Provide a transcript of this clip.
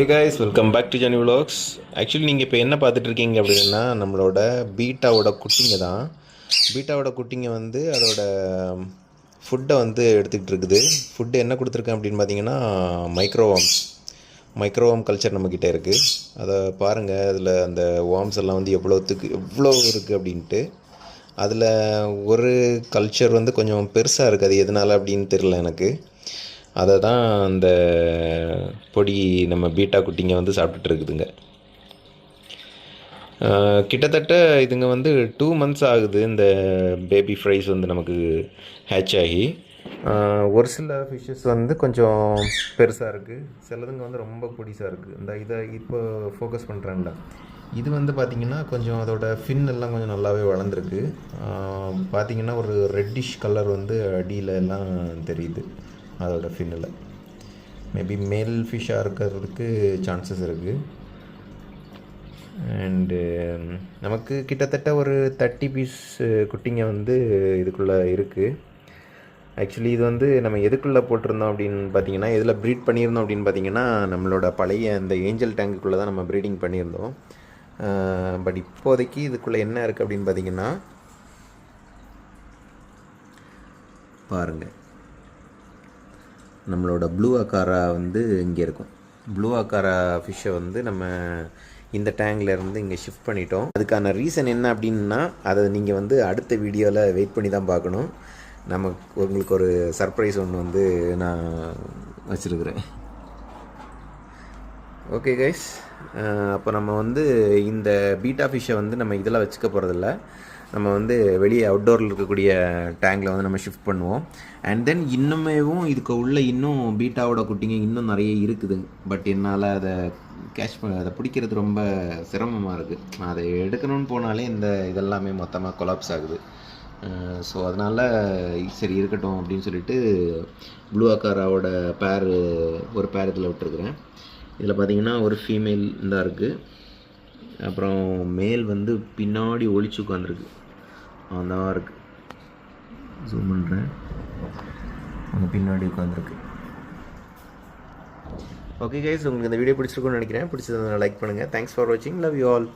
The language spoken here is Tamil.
Hey guys welcome back to Jani vlogs actually நீங்கள் இப்போ என்ன பார்த்துட்டு இருக்கீங்க அப்படின்னா நம்மளோட பீட்டாவோட குட்டிங்க தான். பீட்டாவோட குட்டிங்க வந்து அதோட ஃபுட்டை வந்து எடுத்துக்கிட்டு இருக்குது. ஃபுட்டு என்ன கொடுத்துருக்கேன் அப்படின்னு பார்த்தீங்கன்னா மைக்ரோவாம்ஸ் மைக்ரோவாம் கல்ச்சர் நம்மக்கிட்ட இருக்குது அதை பாருங்கள் அதில் அந்த வாம்ஸ் எல்லாம் வந்து எவ்வளோத்துக்கு எவ்வளோ இருக்குது அப்படின்ட்டு. அதில் ஒரு கல்ச்சர் வந்து கொஞ்சம் பெருசாக இருக்குது அது எதனால் அப்படின்னு தெரில எனக்கு. அதை தான் அந்த பொடி நம்ம பீட்டா குட்டிங்க வந்து சாப்பிட்டுட்டு இருக்குதுங்க? கிட்டத்தட்ட இதுங்க வந்து டூ மந்த்ஸ் ஆகுது இந்த பேபி ஃப்ரைஸ் வந்து நமக்கு ஹேட்ச் ஆகி. ஒரு சில ஃபிஷ்ஷஸ் வந்து கொஞ்சம் பெருசாக இருக்குது சிலதுங்க வந்து ரொம்ப பொடிசாக இருக்குது இந்த இதை இப்போ ஃபோக்கஸ் பண்ணுறேன்ல இது வந்து பார்த்திங்கன்னா கொஞ்சம் அதோட ஃபின் எல்லாம் கொஞ்சம் நல்லாவே வளர்ந்துருக்கு. பார்த்திங்கன்னா பார்த்தீங்கன்னா ஒரு ரெட்டிஷ் கலர் வந்து அடியில் எல்லாம் தெரியுது. அதோட ஃபின்னில் மேபி மேல் ஃபிஷ்ஷாக இருக்கிறதுக்கு சான்சஸ் இருக்குது அண்டு um, நமக்கு கிட்டத்தட்ட ஒரு தேர்ட்டி பீஸ் uh, குட்டிங்க வந்து இதுக்குள்ளே இருக்குது ஆக்சுவலி இது வந்து நம்ம எதுக்குள்ளே போட்டிருந்தோம் அப்படின்னு பார்த்தீங்கன்னா எதில் ப்ரீட் பண்ணியிருந்தோம் அப்படின்னு பார்த்தீங்கன்னா நம்மளோட பழைய அந்த ஏஞ்சல் டேங்குக்குள்ளே தான் நம்ம ப்ரீடிங் பண்ணியிருந்தோம். Uh, பட் இப்போதைக்கு இதுக்குள்ளே என்ன இருக்குது அப்படின்னு பார்த்தீங்கன்னா பாருங்கள் நம்மளோட ப்ளூ அக்காரா வந்து இங்கே இருக்கும். ப்ளூ அக்காரா ஃபிஷ்ஷை வந்து நம்ம இந்த டேங்க்ல இருந்து இங்கே ஷிஃப்ட் பண்ணிட்டோம். அதுக்கான ரீசன் என்ன அப்படின்னா அதை நீங்கள் வந்து அடுத்த வீடியோவில் வெயிட் பண்ணி தான் பார்க்கணும். நமக்கு உங்களுக்கு ஒரு சர்ப்ரைஸ் ஒன்று வந்து நான் வச்சுருக்குறேன். ஓகே கைஸ் அப்போ நம்ம வந்து இந்த பீட்டா ஃபிஷ்ஷை வந்து நம்ம இதெல்லாம் வச்சுக்க போகிறதில்ல நம்ம வந்து வெளியே அவுட்டோரில் இருக்கக்கூடிய டேங்கில் வந்து நம்ம ஷிஃப்ட் பண்ணுவோம். அண்ட் தென் இன்னுமேவும் இதுக்கு உள்ள இன்னும் பீட்டாவோட குட்டிங்க இன்னும் நிறைய இருக்குது. பட் என்னால் அதை கேஷ் பண்ண அதை பிடிக்கிறது ரொம்ப சிரமமாக இருக்குது அதை எடுக்கணும்னு போனாலே இந்த இதெல்லாமே மொத்தமாக கொலாப்ஸ் ஆகுது. ஸோ அதனால் சரி இருக்கட்டும் அப்படின்னு சொல்லிட்டு ப்ளூ அக்காராவோட பேர் ஒரு பேர் இதில் விட்டுருக்குறேன். இதில் பார்த்தீங்கன்னா ஒரு ஃபீமேல் தான் இருக்குது அப்புறம் மேல் வந்து பின்னாடி ஒழிச்சு உட்காந்துருக்கு அந்த இருக்குது ஜூம் பண்ணுறேன் அங்கே பின்னாடி உட்காந்துருக்கு ஓகே கைஸ் உங்களுக்கு இந்த வீடியோ பிடிச்சிருக்கும்னு நினைக்கிறேன். பிடிச்சதை லைக் பண்ணுங்கள் தேங்க்ஸ் ஃபார் வாட்சிங் லவ் யூ ஆல்